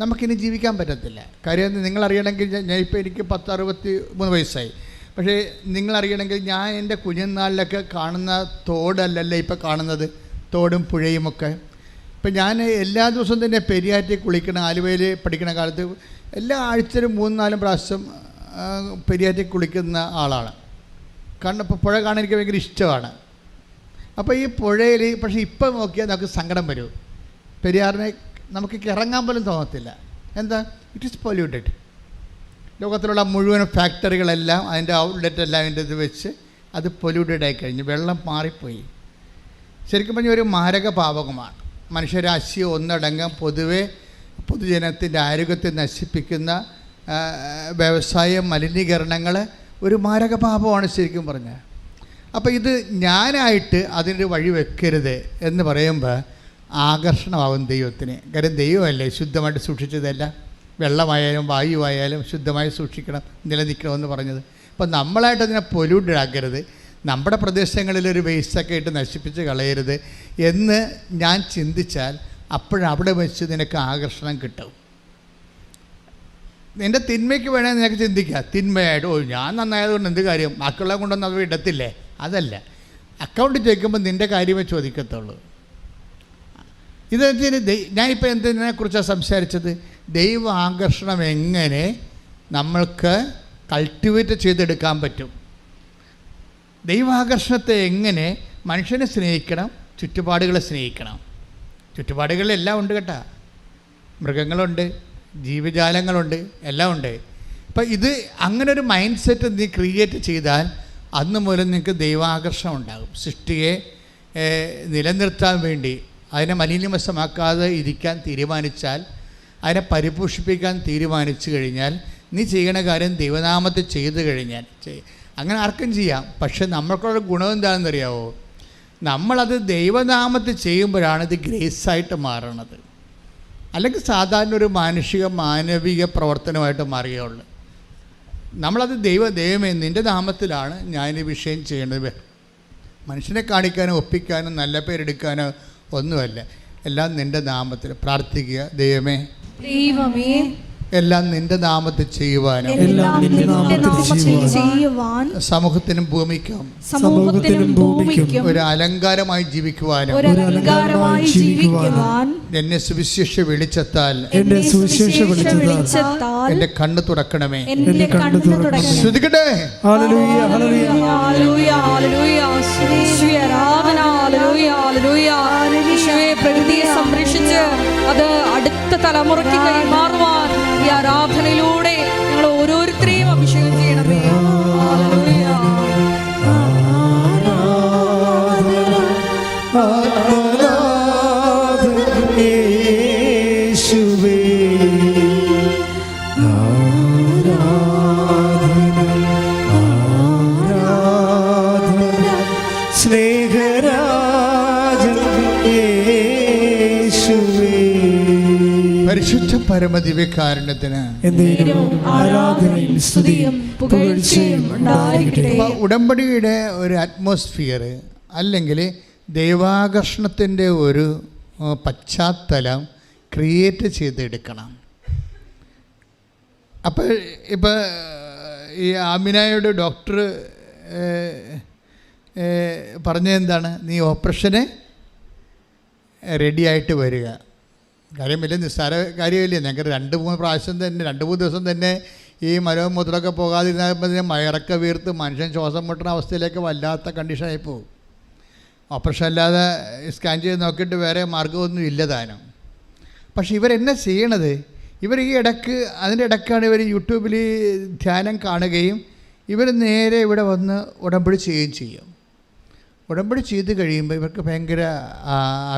നമുക്കിനി ജീവിക്കാൻ പറ്റത്തില്ല. കാര്യം നിങ്ങളറിയണമെങ്കിൽ ഞാൻ- ഇപ്പോൾ എനിക്ക് പത്ത് അറുപത്തി മൂന്ന് വയസ്സായി. പക്ഷേ നിങ്ങളറിയണമെങ്കിൽ ഞാൻ എന്റെ കുഞ്ഞുനാളിലൊക്കെ കാണുന്ന തോടല്ലല്ലേ ഇപ്പോൾ കാണുന്നത്? തോടും പുഴയുമൊക്കെ ഇപ്പം ഞാൻ എല്ലാ ദിവസവും തന്നെ പെരിയാറ്റി കുളിക്കണ ആലുവയിൽ പഠിക്കുന്ന കാലത്ത് എല്ലാ ആഴ്ചയിലും മൂന്ന് നാലും പ്രാവശ്യം പെരിയാറ്റി കുളിക്കുന്ന ആളാണ്. കാരണം ഇപ്പോൾ പുഴ കാണാൻ എനിക്ക് ഭയങ്കര ഇഷ്ടമാണ്. അപ്പോൾ ഈ പുഴയിൽ പക്ഷേ ഇപ്പം നോക്കിയാൽ നമുക്ക് സങ്കടം വരും. പെരിയാറിനെ നമുക്ക് ഇറങ്ങാൻ പോലും തോന്നത്തില്ല. എന്താ? ഇറ്റ് ഈസ് പൊല്യൂട്ടഡ് ലോകത്തിലുള്ള മുഴുവൻ ഫാക്ടറികളെല്ലാം അതിന്റെ ഔട്ട്ലെറ്റ് എല്ലാം അതിന്റെ ഇത് വെച്ച് അത് പൊല്യൂട്ടഡ് ആയി കഴിഞ്ഞു വെള്ളം മാറിപ്പോയി. ശരിക്കും പറഞ്ഞാൽ ഒരു മാരക പാവകമാണ്. മനുഷ്യരാശി ഒന്നടങ്കം പൊതുവെ പൊതുജനത്തിന്റെ ആരോഗ്യത്തെ നശിപ്പിക്കുന്ന വ്യവസായ മലിനീകരണങ്ങൾ ഒരു മാരക പാപമാണ് ശരിക്കും പറഞ്ഞാൽ അപ്പോൾ ഇത് ഞാനായിട്ട് അതിനൊരു വഴി വെക്കരുത് എന്ന് പറയുമ്പോൾ ആകർഷണമാകും ദൈവത്തിന്. കാര്യം ദൈവമല്ലേ ശുദ്ധമായിട്ട് സൂക്ഷിച്ചതല്ല? വെള്ളമായാലും വായുവായാലും ശുദ്ധമായി സൂക്ഷിക്കണം നിലനിൽക്കണമെന്ന് പറഞ്ഞത്. അപ്പോൾ നമ്മളായിട്ട് അതിനെ പൊല്യൂട്ടഡ് ആക്കരുത്. നമ്മുടെ പ്രദേശങ്ങളിലൊരു വേസ്റ്റൊക്കെ ഇട്ട് നശിപ്പിച്ച് കളയരുത് എന്ന് ഞാൻ ചിന്തിച്ചാൽ അപ്പോഴവിടെ വെച്ച് നിനക്ക് ആകർഷണം കിട്ടും. നിന്റെ തിന്മയ്ക്ക് വേണേൽ നിനക്ക് ചിന്തിക്കാം. തിന്മയായിട്ട് ഓ ഞാൻ നന്നായതുകൊണ്ട് എന്ത് കാര്യം? ബാക്കിയുള്ള കൊണ്ടൊന്നും അത് ഇടത്തില്ലേ അതല്ല. അക്കൗണ്ട് ചോദിക്കുമ്പോൾ നിന്റെ കാര്യമേ ചോദിക്കത്തുള്ളൂ. ഇതെന്തിന് ദൈ- എന്തിനെ കുറിച്ചാണ് സംസാരിച്ചത്? ദൈവ ആകർഷണം എങ്ങനെ നമ്മൾക്ക് കൾട്ടിവേറ്റ് ചെയ്തെടുക്കാൻ പറ്റും? ദൈവാകർഷണത്തെ എങ്ങനെ മനുഷ്യനെ സ്നേഹിക്കണം ചുറ്റുപാടുകളെ സ്നേഹിക്കണം? ചുറ്റുപാടുകളിലെല്ലാം ഉണ്ട് കേട്ടാ. മൃഗങ്ങളുണ്ട് ജീവജാലങ്ങളുണ്ട് എല്ലാം ഉണ്ട്. അപ്പം ഇത് അങ്ങനെ ഒരു മൈൻഡ് സെറ്റ് നീ ക്രിയേറ്റ് ചെയ്താൽ അന്ന് മുതൽ നിങ്ങൾക്ക് ദൈവാകർഷണം ഉണ്ടാകും. സൃഷ്ടിയെ നിലനിർത്താൻ വേണ്ടി. അതിനെ മലിനവശമാക്കാതെ ഇരിക്കാൻ തീരുമാനിച്ചാൽ അതിനെ പരിപോഷിപ്പിക്കാൻ തീരുമാനിച്ചു കഴിഞ്ഞാൽ നീ ചെയ്യണ കാര്യം ദൈവനാമത്തെ ചെയ്തു കഴിഞ്ഞാൽ അങ്ങനെ ആർക്കും ചെയ്യാം. പക്ഷെ നമ്മൾക്കുള്ള ഗുണം എന്താണെന്നറിയാവോ? നമ്മളത് ദൈവനാമത്തിൽ ചെയ്യുമ്പോഴാണ് ഇത് ഗ്രേസായിട്ട് മാറണത്. അല്ലെങ്കിൽ സാധാരണ ഒരു മാനുഷിക മാനവിക പ്രവർത്തനമായിട്ട് മാറുകയുള്ളു നമ്മളത് ദൈവ ദൈവമേ നിന്റെ നാമത്തിലാണ് ഞാൻ ഈ വിഷയം ചെയ്യേണ്ടത് മനുഷ്യനെ കാണിക്കാനോ ഒപ്പിക്കാനോ നല്ല പേരെടുക്കാനോ ഒന്നുമല്ല. എല്ലാം നിന്റെ നാമത്തിൽ പ്രാർത്ഥിക്കുക. ദൈവമേ. ദൈവമേ എല്ലാം നിന്റെ നാമത്തിൽ ചെയ്യുവാനും. നിന്റെ നാമത്തിൽ ചെയ്യുവാൻ. സമൂഹത്തിനും ഭൂമിക്കും. സമൂഹത്തിനും ഭൂമിക്കും. ഒരു അലങ്കാരമായി ജീവിക്കുവാനും. അലങ്കാരമായി ജീവിക്കുവാൻ എന്നെ സുവിശേഷ വെളിച്ചത്താൽ എന്റെ സുവിശേഷ വെളിച്ചത്താൽ എന്റെ എന്റെ കണ്ണ് തുറക്കണമേ. എന്റെ കണ്ണു തുറക്കണമേ. ശ്രദ്ധിക്കട്ടെ ഹല്ലേലൂയ ഹല്ലേലൂയ ഹല്ലേലൂയ. ഹല്ലേലൂയ ആരാധന ഹല്ലേലൂയ ഹല്ലേലൂയ. യേശുവേ പ്രകൃതിയെ സംരക്ഷിച്ച് അത് അടുത്ത തലമുറയ്ക്ക് കൈമാറുവാൻ ആരാധനയിലൂടെ ഞങ്ങൾ ഓരോരുത്തരെയും അഭിഷേകം ചെയ്യണമേ. ആരാധനയും സ്തുതിയും പുകഴ്ചയും ഉടമ്പടിയുടെ ഒരു അറ്റ്മോസ്ഫിയർ അല്ലെങ്കിൽ ദൈവാകർഷണത്തിന്റെ ഒരു പശ്ചാത്തലം ക്രിയേറ്റ് ചെയ്തെടുക്കണം. അപ്പോൾ ഇപ്പോൾ ഈ ആമിനായുടെ ഡോക്ടർ പറഞ്ഞെന്താണ് നീ ഓപ്പറേഷന് റെഡിയായിട്ട് വരിക. കാര്യം വലിയ നിസ്സാര കാര്യമില്ല? ഞങ്ങൾക്ക് രണ്ട് മൂന്ന് പ്രാവശ്യം തന്നെ രണ്ട് മൂന്ന് ദിവസം തന്നെ ഈ മരവും മുതലൊക്കെ പോകാതിരുന്നപ്പോൾ മയറൊക്കെ വീർത്ത് മനുഷ്യൻ ശ്വാസം മുട്ടുന്ന അവസ്ഥയിലേക്ക് വല്ലാത്ത കണ്ടീഷനായി പോകും. ഓപ്പറേഷൻ അല്ലാതെ സ്കാൻ ചെയ്ത് നോക്കിയിട്ട് വേറെ മാർഗമൊന്നും ഇല്ല താനും. പക്ഷേ ഇവരെന്നെ ചെയ്യണത്? ഇവർ ഈ ഇടയ്ക്ക് അതിന്റെ ഇടക്കാണ് ഇവർ യൂട്യൂബിൽ ധ്യാനം കാണുകയും ഇവർ നേരെ ഇവിടെ വന്ന് ഉടമ്പടി ചെയ്യുകയും ചെയ്യും. ഉടമ്പടി ചെയ്ത് കഴിയുമ്പോൾ ഇവർക്ക് ഭയങ്കര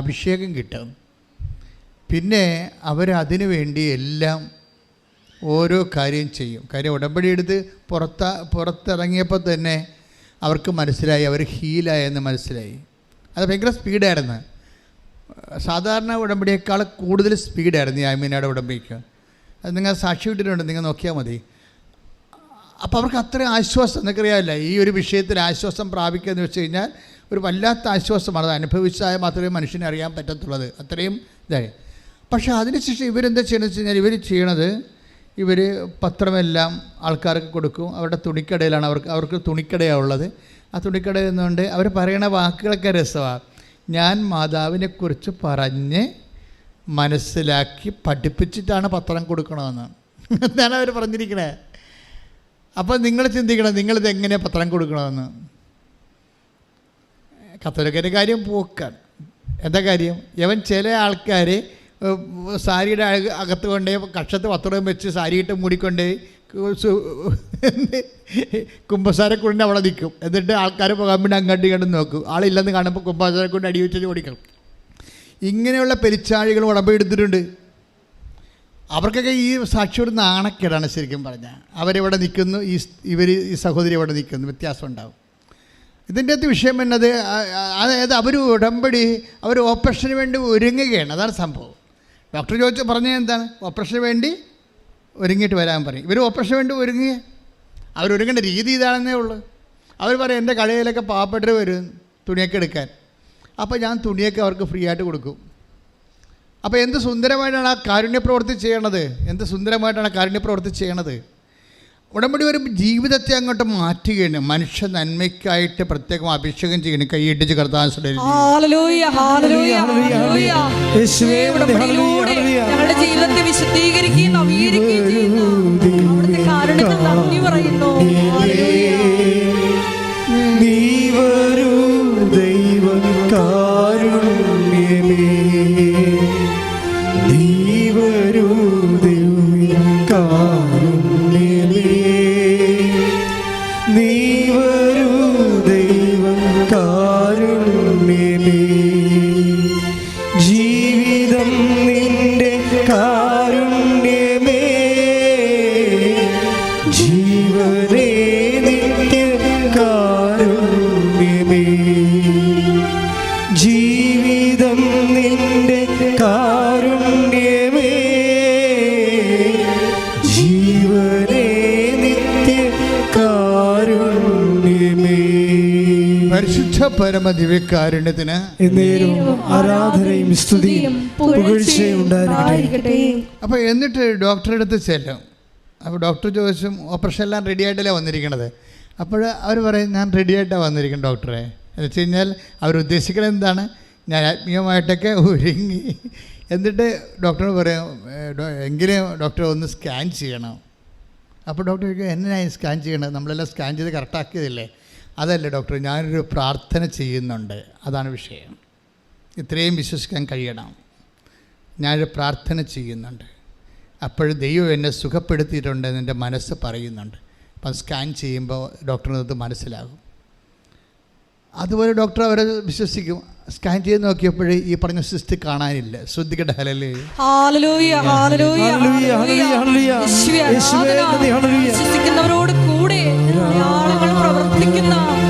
അഭിഷേകം കിട്ടും. പിന്നെ അവരതിനു വേണ്ടി എല്ലാം ഓരോ കാര്യം ചെയ്യും. കാര്യം ഉടമ്പടി എടുത്ത് പുറത്ത പുറത്തിറങ്ങിയപ്പോൾ തന്നെ അവർക്ക് മനസ്സിലായി അവർ ഹീലായെന്ന് മനസ്സിലായി. അത് ഭയങ്കര സ്പീഡായിരുന്നു. സാധാരണ ഉടമ്പടിയേക്കാൾ കൂടുതൽ സ്പീഡായിരുന്നു ഈ അമീനയുടെ ഉടമ്പടിക്ക്. അത് നിങ്ങൾ സാക്ഷി വിട്ടിട്ടുണ്ട് നിങ്ങൾ നോക്കിയാൽ മതി. അപ്പോൾ അവർക്ക് അത്ര ആശ്വാസം നിങ്ങൾക്കറിയാമല്ല ഈ ഒരു വിഷയത്തിൽ ആശ്വാസം പ്രാപിക്കുക എന്ന് വെച്ച് കഴിഞ്ഞാൽ ഒരു വല്ലാത്ത ആശ്വാസമാണ്. അത് അനുഭവിച്ചാൽ മാത്രമേ മനുഷ്യനെ അറിയാൻ പറ്റത്തുള്ളത് അത്രയും ഇതായി. പക്ഷേ അതിനുശേഷം ഇവരെന്താ ചെയ്യണമെന്ന് വെച്ച് കഴിഞ്ഞാൽ ഇവർ ചെയ്യണത് ഇവർ പത്രമെല്ലാം ആൾക്കാർക്ക് കൊടുക്കും. അവരുടെ തുണിക്കടയിലാണ് അവർക്ക് അവർക്ക് തുണിക്കടയാണ് ഉള്ളത്. ആ തുണിക്കട എന്നുകൊണ്ട് അവർ പറയണ വാക്കുകളൊക്കെ രസമാണ് ഞാൻ മാതാവിനെക്കുറിച്ച് പറഞ്ഞ് മനസ്സിലാക്കി പഠിപ്പിച്ചിട്ടാണ് പത്രം കൊടുക്കണമെന്നാണ് ഞാൻ അവർ പറഞ്ഞിരിക്കണേ? അപ്പോൾ നിങ്ങൾ ചിന്തിക്കണം നിങ്ങളിത് എങ്ങനെ പത്രം കൊടുക്കണമെന്ന് കത്തോലിക്കന്റെ കാര്യം പോക്കാണ്. എന്താ കാര്യം? ഇവൻ ചില ആൾക്കാർ സാരിയുടെ അക- അകത്ത് കൊണ്ടേ കക്ഷത്ത് പത്രം വെച്ച് സാരിയിട്ട് മൂടിക്കൊണ്ടേ കുമ്പസാരക്കുണ്ട് അവിടെ നിൽക്കും. എന്നിട്ട് ആൾക്കാർ പോകാൻ വേണ്ടി അങ്ങോട്ട് ഇങ്ങോട്ട് നോക്കും. ആളില്ലെന്ന് കാണുമ്പോൾ കുമ്പസാരക്കുണ്ട് അടി വെച്ച് ഓടിക്കണം. ഇങ്ങനെയുള്ള പെരിച്ചാഴികൾ ഉടമ്പെടുത്തിട്ടുണ്ട് അവർക്കൊക്കെ ഈ സാക്ഷി ഒരു നാണക്കേടാണ് ശരിക്കും പറഞ്ഞാൽ. അവരിവിടെ നിൽക്കുന്നു ഈ ഇവർ ഈ സഹോദരി ഇവിടെ നിൽക്കുന്നു. വ്യത്യാസം ഉണ്ടാവും. ഇതിന്റെ അകത്ത് വിഷയം എന്നത് അതായത് അവർ ഉടമ്പടി അവർ ഓപ്പറേഷന് വേണ്ടി ഒരുങ്ങുകയാണ്. അതാണ് സംഭവം. ഡോക്ടർ ചോദിച്ചു പറഞ്ഞത് എന്താണ്? ഓപ്പറേഷന് വേണ്ടി ഒരുങ്ങിയിട്ട് വരാൻ പറയും. ഇവർ ഓപ്പറേഷന് വേണ്ടി ഒരുങ്ങി. അവരൊരുങ്ങേണ്ട രീതി ഇതാണെന്നേ ഉള്ളൂ. അവർ പറയും എന്റെ കടയിലൊക്കെ പാവപ്പെട്ടവർ വരും തുണിയൊക്കെ എടുക്കാൻ. അപ്പോൾ ഞാൻ തുണിയൊക്കെ അവർക്ക് ഫ്രീ ആയിട്ട് കൊടുക്കും. അപ്പോൾ എന്ത് സുന്ദരമായിട്ടാണ് ആ കാരുണ്യപ്രവർത്തി ചെയ്യണത്? എന്ത് സുന്ദരമായിട്ടാണ് ആ കാരുണ്യ ചെയ്യണത്? ഉടമ്പടി ഒരു ജീവിതത്തെ അങ്ങോട്ട് മാറ്റുകയാണ്. മനുഷ്യ നന്മയ്ക്കായിട്ട് പ്രത്യേകം അഭിഷേകം ചെയ്യണം. കൈയിട്ടിച്ച് കർത്താൻ ഹാലലൂയ ഹാലലൂയ ഹാലലൂയ യേശുവേ, ഉടമ്പടിയിലൂടെ ഞങ്ങളുടെ ജീവിതത്തെ വിശദീകരിക്കുകയും നവീകരിക്കുകയും ചെയ്യുന്നു. അവിടുത്തെ കാരണത്തിൽ നന്ദി പറയുന്നു. പരമ ദിവ്യകാരുണ്യത്തിന് ആരാധനയും സ്തുതിയും പുകഴ്ചയും ഉണ്ടായിരിക്കട്ടെ. അപ്പോൾ എന്നിട്ട് ഡോക്ടറെ അടുത്ത് ചെല്ലും. അപ്പോൾ ഡോക്ടർ ചോദിച്ചും ഓപ്പറേഷൻ എല്ലാം റെഡി ആയിട്ടല്ലേ വന്നിരിക്കണത്? അപ്പോൾ അവർ പറയും ഞാൻ റെഡി ആയിട്ടാണ് വന്നിരിക്കുന്നത് ഡോക്ടറെ എന്ന് വെച്ച് കഴിഞ്ഞാൽ അവരുദ്ദേശിക്കുന്നത് എന്താണ്? ഞാൻ ആത്മീയമായിട്ടൊക്കെ ഒരുങ്ങി. എന്നിട്ട് ഡോക്ടറോട് പറയും എങ്കിലും ഡോക്ടർ ഒന്ന് സ്കാൻ ചെയ്യണം. അപ്പോൾ ഡോക്ടർ ചോദിക്കും എന്നെ സ്കാൻ ചെയ്യണത്? നമ്മളെല്ലാം സ്കാൻ ചെയ്ത് കറക്റ്റാക്കിയതല്ലേ അതല്ല ഡോക്ടർ ഞാനൊരു പ്രാർത്ഥന ചെയ്യുന്നുണ്ട്. അതാണ് വിഷയം. ഇത്രയും വിശ്വസിക്കാൻ കഴിയണം. ഞാനൊരു പ്രാർത്ഥന ചെയ്യുന്നുണ്ട്. അപ്പോൾ ദൈവം എന്നെ സുഖപ്പെടുത്തിയിട്ടുണ്ടെന്ന് എന്റെ മനസ്സ് പറയുന്നുണ്ട്. അപ്പം സ്കാൻ ചെയ്യുമ്പോൾ ഡോക്ടറിനത് മനസ്സിലാകും. അതുപോലെ ഡോക്ടർ അവരെ വിശ്വസിക്കും. സ്കാൻ ചെയ്ത് നോക്കിയപ്പോഴേ ഈ പറഞ്ഞ സിസ്റ്റ് കാണാനില്ല. ശ്രദ്ധിക്കട്ടെ ഹലല്ലേ കൂടെ ഹാലലൂയ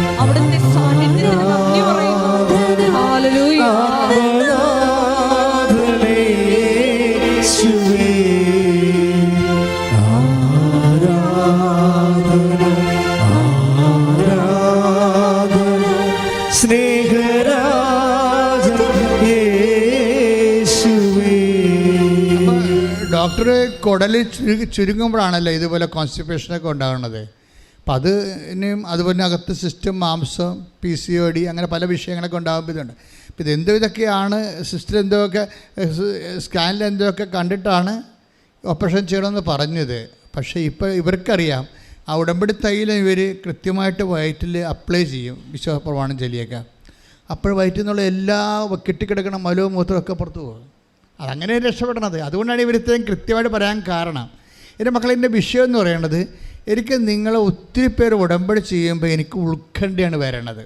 കുടൽ ചുരു ചുരുങ്ങുമ്പോഴാണല്ലോ ഇതുപോലെ കോൺസ്റ്റിപ്പേഷനൊക്കെ ഉണ്ടാകുന്നത് അപ്പം അത് ഇനിയും അതുപോലെ അകത്ത് സിസ്റ്റം മാംസം പി സി ഒ ഡി അങ്ങനെ പല വിഷയങ്ങളൊക്കെ ഉണ്ടാകുമ്പോൾ ഇതുണ്ട്. അപ്പം ഇതെന്തോ ഇതൊക്കെയാണ് സിസ്റ്റർ എന്തൊക്കെ സ്കാനിൽ എന്തൊക്കെ കണ്ടിട്ടാണ് ഓപ്പറേഷൻ ചെയ്യണമെന്ന് പറഞ്ഞത്. പക്ഷേ ഇപ്പോൾ ഇവർക്കറിയാം ആ ഉടമ്പടി തൈലം ഇവർ കൃത്യമായിട്ട് വയറ്റിൽ അപ്ലൈ ചെയ്യും വിശ്വാസപ്രമാണം ചെല്ലിയൊക്കെ അപ്പോൾ വയറ്റിൽ നിന്നുള്ള എല്ലാ കെട്ടിക്കിടക്കണ മലവും മൂത്രമൊക്കെ പുറത്തു പോകും. അതങ്ങനെ രക്ഷപ്പെടണത് അതുകൊണ്ടാണ് ഇവർ ഇത്രയും കൃത്യമായിട്ട് പറയാൻ കാരണം. എന്റെ മക്കളെ എന്റെ വിഷയം എന്ന് പറയുന്നത് എനിക്ക് നിങ്ങളെ ഒത്തിരി പേര് ഉടമ്പടി ചെയ്യുമ്പോൾ എനിക്ക് ഉത്കണ്ഠയാണ് വരണത്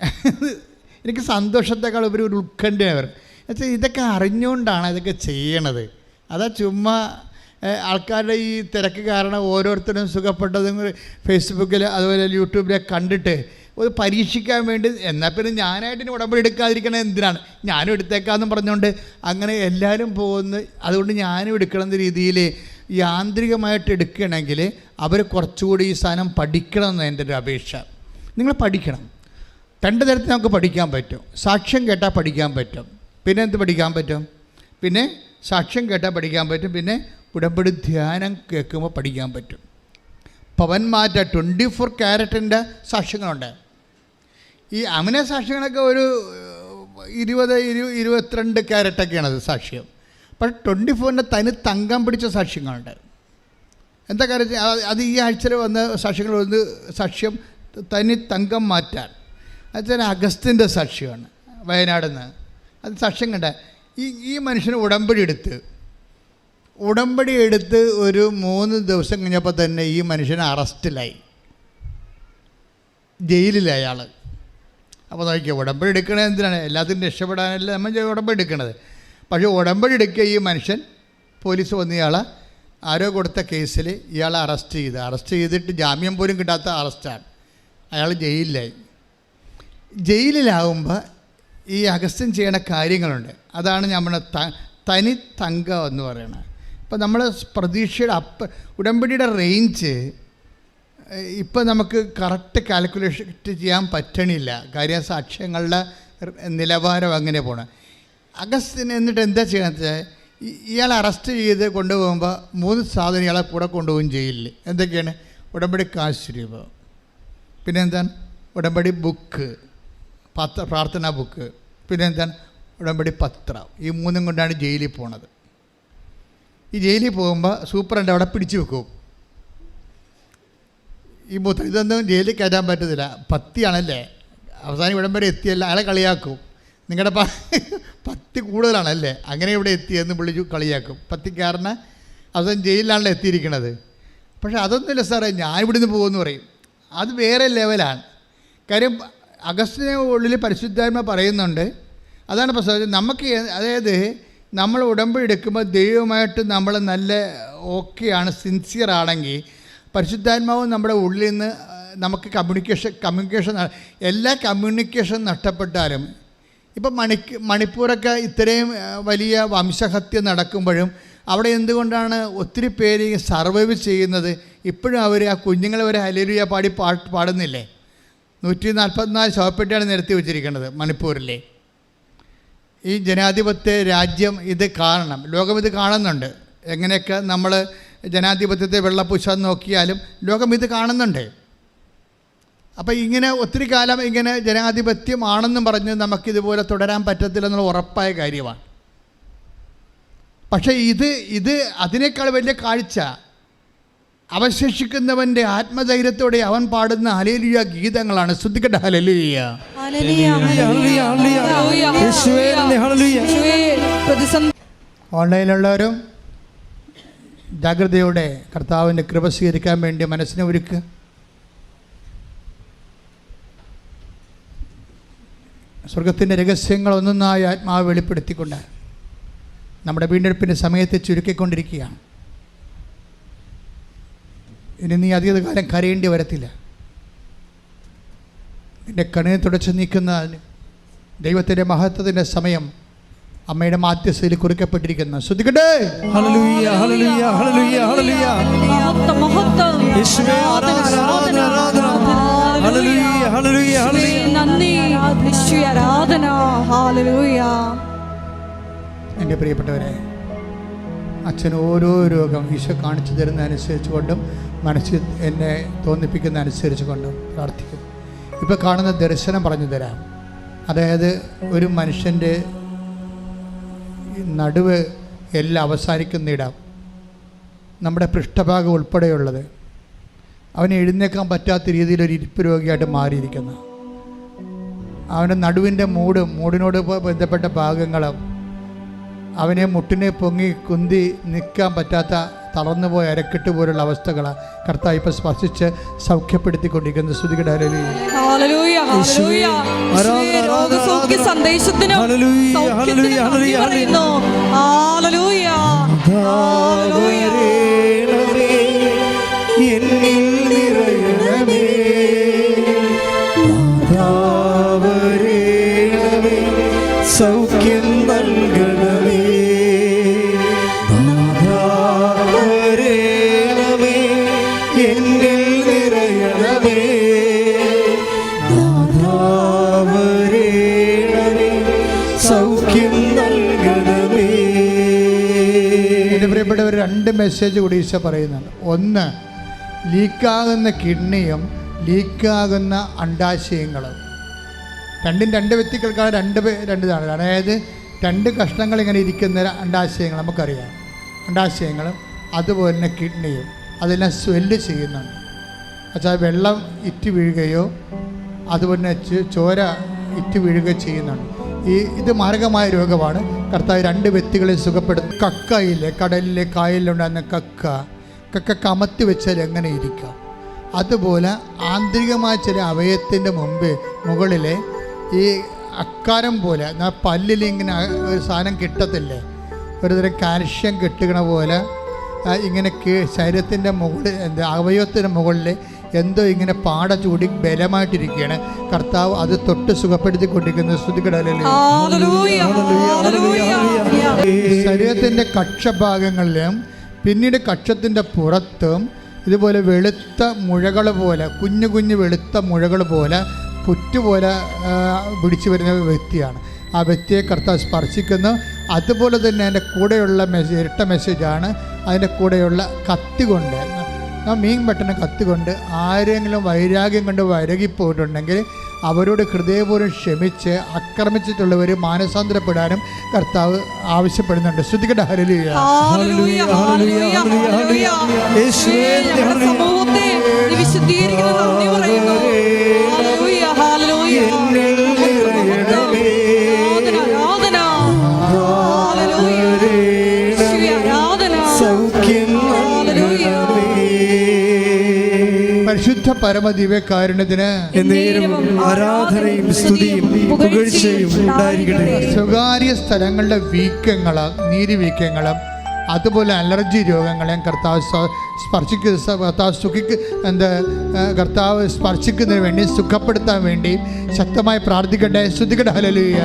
എനിക്ക് സന്തോഷത്തെക്കാൾ ഉപരി ഒരു ഉത്കണ്ഠയാണ് വരുന്നത് എന്നുവെച്ചാൽ ഇതൊക്കെ അറിഞ്ഞുകൊണ്ടാണ് ഇതൊക്കെ ചെയ്യണത്. അതാ ചുമ്മാ ആൾക്കാരുടെ ഈ തിരക്ക് കാരണം ഓരോരുത്തരും സുഖപ്പെട്ടതും ഫേസ്ബുക്കിൽ അതുപോലെ യൂട്യൂബിലൊക്കെ കണ്ടിട്ട് ഒരു പരീക്ഷിക്കാൻ വേണ്ടി എന്നാൽ പിന്നെ ഞാനായിട്ട് ഉടമ്പടി എടുക്കാതിരിക്കണത് എന്തിനാണ്? ഞാനും എടുത്തേക്കാന്നും പറഞ്ഞുകൊണ്ട് അങ്ങനെ എല്ലാവരും പോകുന്നു അതുകൊണ്ട് ഞാനും എടുക്കണം എന്ന രീതിയിൽ യാന്ത്രികമായിട്ട് എടുക്കണമെങ്കിൽ അവർ കുറച്ചുകൂടി ഈ സാധനം പഠിക്കണം എന്ന് എന്റെ ഒരു അപേക്ഷ. നിങ്ങൾ പഠിക്കണം. രണ്ട് തരത്തിൽ നമുക്ക് പഠിക്കാൻ പറ്റും. സാക്ഷ്യം കേട്ടാൽ പഠിക്കാൻ പറ്റും. പിന്നെ എന്ത് പഠിക്കാൻ പറ്റും? പിന്നെ സാക്ഷ്യം കേട്ടാൽ പഠിക്കാൻ പറ്റും. പിന്നെ ഉടമ്പടി ധ്യാനം കേൾക്കുമ്പോൾ പഠിക്കാൻ പറ്റും. പവന്മാറ്റ ട്വന്റി ഫോർ ക്യാരറ്റിന്റെ സാക്ഷ്യങ്ങളുണ്ട്. ഈ അമിന സാക്ഷികളൊക്കെ ഒരു ഇരുപത് ഇരു ഇരുപത്തിരണ്ട് ക്യാരറ്റൊക്കെയാണ് അത് സാക്ഷ്യം. പക്ഷെ ട്വന്റി ഫോറിന്റെ തനി തങ്കം പിടിച്ച സാക്ഷ്യങ്ങളുണ്ട്. എന്താ കാര്യം അത് ഈ ആഴ്ചയിൽ വന്ന സാക്ഷ്യങ്ങൾ വന്ന് സാക്ഷ്യം തനി തങ്കം മാറ്റാൻ. അത് അഗസ്തിന്റെ സാക്ഷ്യമാണ് വയനാട് നിന്ന് അത് സാക്ഷ്യം കണ്ട ഈ ഈ മനുഷ്യന് ഉടമ്പടി എടുത്ത് ഉടമ്പടി എടുത്ത് ഒരു മൂന്ന് ദിവസം കഴിഞ്ഞപ്പോൾ തന്നെ ഈ മനുഷ്യൻ അറസ്റ്റിലായി. ജയിലിലായി അയാൾ അപ്പോൾ നോക്കിയാൽ ഉടമ്പടി എടുക്കണത് എന്തിനാണ്? എല്ലാത്തിനും രക്ഷപ്പെടാനല്ല നമ്മൾ ഉടമ്പടി എടുക്കണത്. പക്ഷേ ഉടമ്പടി എടുക്കുക ഈ മനുഷ്യൻ പോലീസ് വന്ന് ഇയാളെ ആരോ കൊടുത്ത കേസിൽ ഇയാളെ അറസ്റ്റ് ചെയ്ത്. അറസ്റ്റ് ചെയ്തിട്ട് ജാമ്യം പോലും കിട്ടാത്ത അറസ്റ്റാണ്. അയാൾ ജയിലിലായി. ജയിലിലാവുമ്പോൾ ഈ അഗസ്ത്യൻ ചെയ്യണ കാര്യങ്ങളുണ്ട്. അതാണ് നമ്മൾ ത തനി തങ്ക എന്ന് പറയുന്നത്. ഇപ്പം നമ്മൾ പ്രതീക്ഷയുടെ അപ്പ ഉടമ്പടിയുടെ റേഞ്ച് ഇപ്പം നമുക്ക് കറക്റ്റ് കാൽക്കുലേഷൻ ചെയ്യാൻ പറ്റണില്ല. കാര്യം സാക്ഷ്യങ്ങളുടെ നിലവാരം അങ്ങനെ പോകണം അഗസ്റ്റിന് എന്നിട്ട് എന്താ ചെയ്യണമെന്ന് വെച്ചാൽ ഇ- ഇയാളെ അറസ്റ്റ് ചെയ്ത് കൊണ്ടുപോകുമ്പോൾ മൂന്ന് സാധനം ഇയാളെ കൂടെ കൊണ്ടുപോകും ജയിലിൽ എന്തൊക്കെയാണ്? ഉടമ്പടി കാശ് രൂപ പിന്നെ എന്താണ് ഉടമ്പടി ബുക്ക് പത്ര പ്രാർത്ഥനാ ബുക്ക് പിന്നെ എന്താണ് ഉടമ്പടി പത്രം. ഈ മൂന്നും കൊണ്ടാണ് ജയിലിൽ പോണത്. ഈ ജയിലിൽ പോകുമ്പോൾ സൂപ്രണ്ട് അവിടെ പിടിച്ചു വെക്കും. ഈ മുദ്ര ഇതൊന്നും ജയിലിൽ കയറ്റാൻ പറ്റത്തില്ല. പത്തിയാണല്ലേ? അവസാനം ഇവിടം വരെ എത്തിയല്ല. അയാളെ കളിയാക്കും. നിങ്ങളുടെ പ പത്തി കൂടുതലാണല്ലേ? അങ്ങനെ ഇവിടെ എത്തിയെന്ന് വിളിച്ചു കളിയാക്കും. പത്തിക്കാരന് അവസാനം ജയിലിലാണല്ലോ എത്തിയിരിക്കുന്നത് പക്ഷേ അതൊന്നുമില്ല സാറേ. ഞാൻ ഇവിടുന്ന് പോകുമെന്ന് പറയും. അത് വേറെ ലെവലാണ്. കാര്യം അഗസ്റ്റിനെ ഉള്ളിൽ പരിശുദ്ധാത്മ പറയുന്നുണ്ട്. അതാണ് പ്രശ്നം നമുക്ക് അതായത് നമ്മൾ ഉടമ്പടി എടുക്കുമ്പോൾ ദൈവമായിട്ട് നമ്മൾ നല്ല ഓക്കെയാണ് സിൻസിയർ ആണെങ്കിൽ പരിശുദ്ധാത്മാവും നമ്മുടെ ഉള്ളിൽ നിന്ന് നമുക്ക് കമ്മ്യൂണിക്കേഷൻ കമ്മ്യൂണിക്കേഷൻ എല്ലാ കമ്മ്യൂണിക്കേഷൻ നഷ്ടപ്പെട്ടാലും ഇപ്പം മണി മണിപ്പൂരൊക്കെ ഇത്രയും വലിയ വംശഹത്യ നടക്കുമ്പോഴും അവിടെ എന്തുകൊണ്ടാണ് ഒത്തിരി പേര് സർവൈവ് ചെയ്യുന്നത്? ഇപ്പോഴും അവർ ആ കുഞ്ഞുങ്ങളെ വരെ ഹലേലിയ പാടി പാട്ട് പാടുന്നില്ലേ? നൂറ്റി നാൽപ്പത്തിനാല് ശവപ്പെട്ടിയാണ് നിരത്തി വെച്ചിരിക്കുന്നത് മണിപ്പൂരിലെ. ഈ ജനാധിപത്യ രാജ്യം ഇത് കാണണം. ലോകം ഇത് കാണുന്നുണ്ട്. എങ്ങനെയൊക്കെ നമ്മൾ ജനാധിപത്യത്തെ വെള്ളപ്പൂശാൻ നോക്കിയാലും ലോകം ഇത് കാണുന്നുണ്ട്. അപ്പോൾ ഇങ്ങനെ ഒത്തിരി കാലം ഇങ്ങനെ ജനാധിപത്യമാണെന്നും പറഞ്ഞ് നമുക്കിതുപോലെ തുടരാൻ പറ്റത്തില്ലെന്നുള്ള ഉറപ്പായ കാര്യമാണ്. പക്ഷേ ഇത് ഇത് അതിനേക്കാൾ വലിയ കാഴ്ച. അവശേഷിക്കുന്നവന്റെ ആത്മധൈര്യത്തോടെ അവൻ പാടുന്ന ഹലേലിയ ഗീതങ്ങളാണ്. ശ്രദ്ധിക്കട്ടെ ഹലലിയ ഹല്ലേലൂയ, ഹല്ലേലൂയ, ഹല്ലേലൂയ. ഹല്ലേലൂയ. യേശുവേ, നന്ദി, ഹല്ലേലൂയ. യേശുവേ, പ്രതിസന്ധി ഓൺലൈനിലുള്ളവരും ജാഗ്രതയോടെ കർത്താവിന്റെ കൃപ സ്വീകരിക്കാൻ വേണ്ടി മനസ്സിനെ ഒരുക്കുക സ്വർഗത്തിന്റെ രഹസ്യങ്ങൾ ഒന്നൊന്നായി ആത്മാവ് വെളിപ്പെടുത്തിക്കൊണ്ട് നമ്മുടെ വീണ്ടെടുപ്പിന്റെ സമയത്തെ ചുരുക്കിക്കൊണ്ടിരിക്കുകയാണ്. ഇനി നീ അധികകാലം കരയേണ്ടി വരത്തില്ല. നിന്റെ കണ്ണിനെ തുടച്ച് നീക്കുന്ന ദൈവത്തിന്റെ മഹത്വത്തിന്റെ സമയം അമ്മയുടെ മാധ്യസ്ഥയിൽ കുറിക്കപ്പെട്ടിരിക്കുന്നു. ശ്രദ്ധിക്കട്ടെ? എന്റെ പ്രിയപ്പെട്ടവരെ അച്ഛൻ ഓരോ രോഗം ഈശോ കാണിച്ചു തരുന്ന അനുസരിച്ച് കൊണ്ടും മനസ്സിൽ എന്നെ തോന്നിപ്പിക്കുന്ന അനുസരിച്ച് കൊണ്ടും പ്രാർത്ഥിക്കും ഇപ്പോൾ കാണുന്ന ദർശനം പറഞ്ഞു തരാം. അതായത് ഒരു മനുഷ്യന്റെ നടുവ് എല്ലാം അവസാനിക്കുന്ന ഇടം. നമ്മുടെ പൃഷ്ഠഭാഗം ഉൾപ്പെടെയുള്ളത്. അവന് എഴുന്നേക്കാൻ പറ്റാത്ത രീതിയിൽ ഒരു ഇരിപ്പ് രോഗിയായിട്ട് മാറിയിരിക്കുന്നു. അവന്റെ നടുവിന്റെ മൂടും മൂടിനോട് ബന്ധപ്പെട്ട ഭാഗങ്ങളും അവനെ മുട്ടിനെ പൊങ്ങി കുന്തി നിൽക്കാൻ പറ്റാത്ത തളർന്നുപോയ അരക്കെട്ട് പോലുള്ള അവസ്ഥകൾ കർത്താവ് ഇപ്പം സ്പർശിച്ച് സൗഖ്യപ്പെടുത്തിക്കൊണ്ടിരിക്കുന്ന. ശ്രുതികട. സന്ദേശത്തിനും രണ്ട് മെസ്സേജ് കൂടി ഈശോ പറയുന്നുണ്ട്. ഒന്ന് ലീക്കാകുന്ന കിഡ്നിയും ലീക്കാകുന്ന അണ്ടാശയങ്ങളും രണ്ടും രണ്ട് വ്യക്തികൾക്കാണ് രണ്ട് രണ്ട് ഇതാണ്. അതായത് രണ്ട് കഷ്ണങ്ങൾ ഇങ്ങനെ ഇരിക്കുന്ന അണ്ടാശയങ്ങൾ നമുക്കറിയാം. അണ്ടാശയങ്ങളും അതുപോലെ തന്നെ കിഡ്നിയും അതെല്ലാം സ്വെല്ല് ചെയ്യുന്നുണ്ട്. വെച്ചാൽ വെള്ളം ഇറ്റ് വീഴുകയോ അതുപോലെ ചോര ഇറ്റ് വീഴുകയോ ചെയ്യുന്നുണ്ട്. ഈ ഇത് മാരകമായ രോഗമാണ്. കർത്താവ് രണ്ട് വ്യക്തികളെ സുഖപ്പെടുത്തും. കക്കയിലെ കടലിലെ കായലിലുണ്ടായിരുന്ന കക്ക. കക്ക കമത്തി വെച്ചാൽ എങ്ങനെ ഇരിക്കാം? അതുപോലെ ആന്തരികമായ ചില അവയത്തിന്റെ മുമ്പ് മുകളിലെ ഈ അക്കാരം പോലെ പല്ലിൽ ഇങ്ങനെ ഒരു സാധനം കിട്ടത്തില്ലേ? ഒരു തരം കാൽഷ്യം കിട്ടുകണ പോലെ ഇങ്ങനെ ശരീരത്തിന്റെ മുകളിൽ എന്താ അവയവത്തിന്റെ മുകളിൽ എന്തോ ഇങ്ങനെ പാട ചൂടി ബലമായിട്ടിരിക്കുകയാണ്. കർത്താവ് അത് തൊട്ട് സുഖപ്പെടുത്തിക്കൊണ്ടിരിക്കുന്ന. ശ്രുതികടലിൽ ശരീരത്തിന്റെ ശരീരത്തിന്റെ കക്ഷഭാഗങ്ങളിലും പിന്നീട് കക്ഷത്തിന്റെ പുറത്തും ഇതുപോലെ വെളുത്ത മുഴകൾ പോലെ കുഞ്ഞു കുഞ്ഞു വെളുത്ത മുഴകൾ പോലെ പുറ്റുപോലെ പിടിച്ചു വരുന്ന വ്യക്തിയാണ്. ആ വ്യക്തിയെ കർത്താവ് സ്പർശിക്കുന്നു. അതുപോലെ തന്നെ അതിന്റെ കൂടെയുള്ള മെസ്സേജ് ഇരട്ട മെസ്സേജാണ്. അതിന്റെ കൂടെയുള്ള കത്തി കൊണ്ട് ആ മീൻ പെട്ടെന്ന് കത്തുകൊണ്ട് ആരെങ്കിലും വൈരാഗ്യം കൊണ്ട് വരകിപ്പോയിട്ടുണ്ടെങ്കിൽ അവരോട് ഹൃദയപൂർവം ക്ഷമിച്ച് ആക്രമിച്ചിട്ടുള്ളവർ മാനസാന്തരപ്പെടാനും കർത്താവ് ആവശ്യപ്പെടുന്നുണ്ട്. ശ്രദ്ധിക്കട്ടെ. ഹരലിയ വിശുദ്ധീകരിക്കുന്ന നന്ദി പറയുന്നു. പരിശുദ്ധ പരമദിവ്യകാരുണ്യത്തിന് എന്നേരം ആരാധനയും സ്തുതിയും പുകഴ്ചയും ഉണ്ടായിരിക്കട്ടെ. സ്വകാര്യ സ്ഥലങ്ങളുടെ വീക്കങ്ങളും നീതി വീക്കങ്ങളും അതുപോലെ അലർജി രോഗങ്ങളെയും കർത്താവ് സ്പർശിക്കുന്ന കർത്താവ് സുഖിക്ക് എന്താ കർത്താവ് സ്പർശിക്കുന്നതിന് വേണ്ടി സുഖപ്പെടുത്താൻ വേണ്ടി ശക്തമായി പ്രാർത്ഥിക്കട്ടെ. ശ്രദ്ധിക്കട്ടെ ഹലലുയ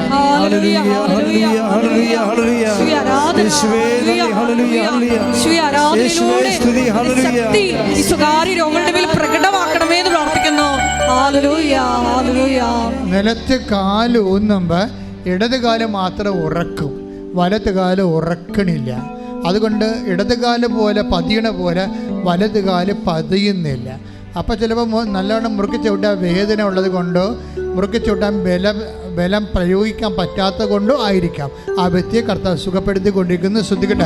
പ്രകടമാക്കണമേ എന്ന് പ്രാർത്ഥിക്കുന്നു. നിലത്ത് കാൽ ഊന്നുമ്പോൾ ഇടത് കാൽ മാത്രം ഉറക്കും. വലത്ത് കാൽ ഉറക്കണില്ല. അതുകൊണ്ട് ഇടത് കാൽ പോലെ പതിയണ പോലെ വലത് കാൽ പതിയുന്നില്ല. അപ്പോൾ ചിലപ്പോൾ നല്ലവണ്ണം മുറുക്കി ചവിട്ടാൻ വേദന ഉള്ളത് കൊണ്ടോ മുറുക്കി ചവിട്ടാൻ ബലം ബലം പ്രയോഗിക്കാൻ പറ്റാത്ത കൊണ്ടോ ആയിരിക്കാം. ആ വ്യക്തിയെ കർത്താവ് സുഖപ്പെടുത്തിക്കൊണ്ടിരിക്കുന്നു ശ്രദ്ധിക്കട്ടെ.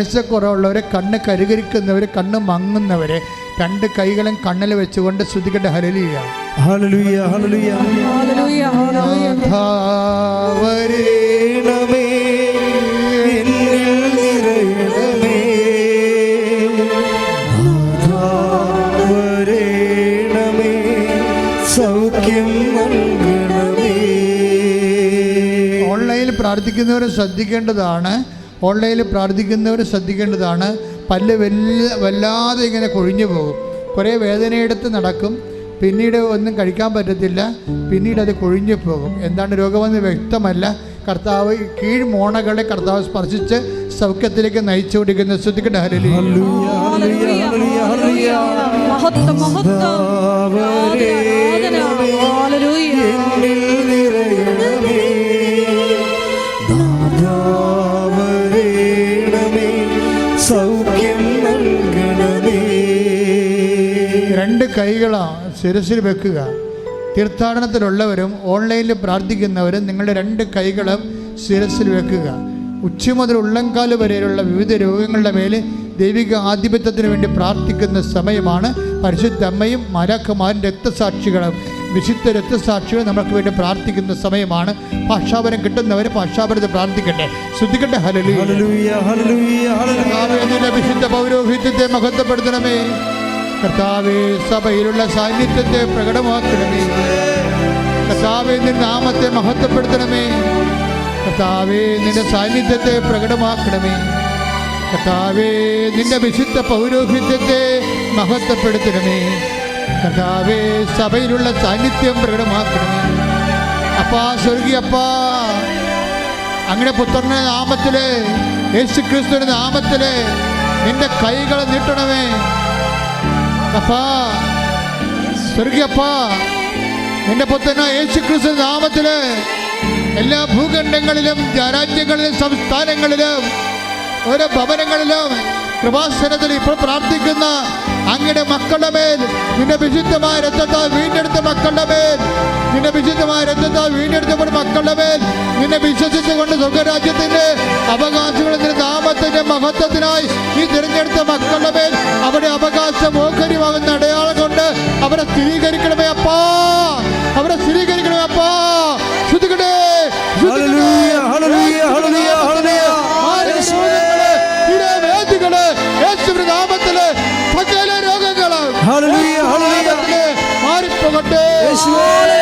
കണ്ണിന് കാഴ്ചക്കുറവുള്ളവരെ കണ്ണ് കരുകരിക്കുന്നവർ കണ്ണ് മങ്ങുന്നവരെ രണ്ട് കൈകളും കണ്ണിൽ വെച്ചുകൊണ്ട് ശ്രുതിക്കട്ടെ ഹലലിയ ഹല്ലേലൂയ ഹല്ലേലൂയ. ഹല്ലേലൂയ ഹല്ലേലൂയ. വരേണമേ, എന്നിൽ നിറയണമേ. വരേണമേ, സൗഖ്യം നൽകണമേ. ഓൺലൈനിൽ പ്രാർത്ഥിക്കുന്നവരെ ശ്രദ്ധിക്കേണ്ടതാണ്. ഓൺലൈനിൽ പ്രാർത്ഥിക്കുന്നവർ ശ്രദ്ധിക്കേണ്ടതാണ്. പല്ല് വല്ല വല്ലാതെ ഇങ്ങനെ കൊഴിഞ്ഞു പോകും. കുറേ വേദനയെടുത്ത് നടക്കും. പിന്നീട് ഒന്നും കഴിക്കാൻ പറ്റത്തില്ല. പിന്നീട് അത് കൊഴിഞ്ഞു പോകും. എന്താണ് രോഗമെന്ന് വ്യക്തമല്ല. കർത്താവ് കീഴ് മോണകളെ കർത്താവ് സ്പർശിച്ച് സൗഖ്യത്തിലേക്ക് നയിച്ചു കൊടുക്കുന്ന ശ്രദ്ധിക്കട്ടെ ഹരലി. മഹത്വം മഹത്വം. കൈകളാണ് ശിരസിൽ വെക്കുക. തീർത്ഥാടനത്തിലുള്ളവരും ഓൺലൈനിൽ പ്രാർത്ഥിക്കുന്നവരും നിങ്ങളുടെ രണ്ട് കൈകളും ശിരസിൽ വെക്കുക. ഉച്ച മുതൽ ഉള്ളംകാൽ വരെയുള്ള വിവിധ രോഗങ്ങളുടെ മേൽ ദൈവിക ആധിപത്യത്തിന് വേണ്ടി പ്രാർത്ഥിക്കുന്ന സമയമാണ് പരിശുദ്ധ അമ്മയും മലക്കുമാരും രക്തസാക്ഷികളും. വിശുദ്ധ രക്തസാക്ഷികളും നമുക്ക് വേണ്ടി പ്രാർത്ഥിക്കുന്ന സമയമാണ്. പാഷാപരം കിട്ടുന്നവർ ഭാഷാപരത്തെ പ്രാർത്ഥിക്കട്ടെ. ശ്രദ്ധിക്കട്ടെ. ഹലലു വിശുദ്ധ പൗരോഹിത്യത്തെ മഹത്വപ്പെടുത്തണമേ. കർത്താവെ സഭയിലുള്ള സാന്നിധ്യത്തെ പ്രകടമാക്കണമേ. കർത്താവെ നിന്റെ നാമത്തെ മഹത്വപ്പെടുത്തണമേ. കർത്താവെ നിന്റെ സാന്നിധ്യത്തെ പ്രകടമാക്കണമേ. കർത്താവെ നിന്റെ വിശുദ്ധ പൗരോഹിത്യത്തെ മഹത്വപ്പെടുത്തണമേ. കർത്താവെ സഭയിലുള്ള സാന്നിധ്യം പ്രകടമാക്കണമേ. അപ്പാ സ്വർഗിയപ്പാ അങ്ങനെ പുത്രന്റെ നാമത്തിലെ യേശു ക്രിസ്തുവിന്റെ നാമത്തിലെ നിന്റെ കൈകൾ നീട്ടണമേ. അപ്പാ സ്വർഗീയപ്പാ പുത്രന യേശു ക്രിസ്തു നാമത്തിൽ എല്ലാ ഭൂഖണ്ഡങ്ങളിലും രാജ്യങ്ങളിലും സംസ്ഥാനങ്ങളിലും ഓരോ ഭവനങ്ങളിലും കൃപാസനത്തിൽ ഇപ്പോൾ പ്രാർത്ഥിക്കുന്ന അങ്ങയുടെ മക്കളുടെ മേൽ നിന്റെ വിശുദ്ധമായ രക്തത്താൽ വീണ്ടെടുത്ത മക്കളുടെ മേൽ നിന്റെ വിശുദ്ധമായ രക്തത്താൽ വീണ്ടെടുത്തപ്പോൾ മക്കളുടെ മേൽ നിന്നെ വിശ്വസിച്ചുകൊണ്ട് സ്വർഗരാജ്യത്തിന്റെ അവകാശങ്ങൾ നിന്റെ നാമത്തിന്റെ മഹത്വത്തിനായി നീ തിരഞ്ഞെടുത്ത മക്കളുടെ മേൽ മാറിപ്പോകട്ടെ യേശുവേ ഹല്ലേലൂയ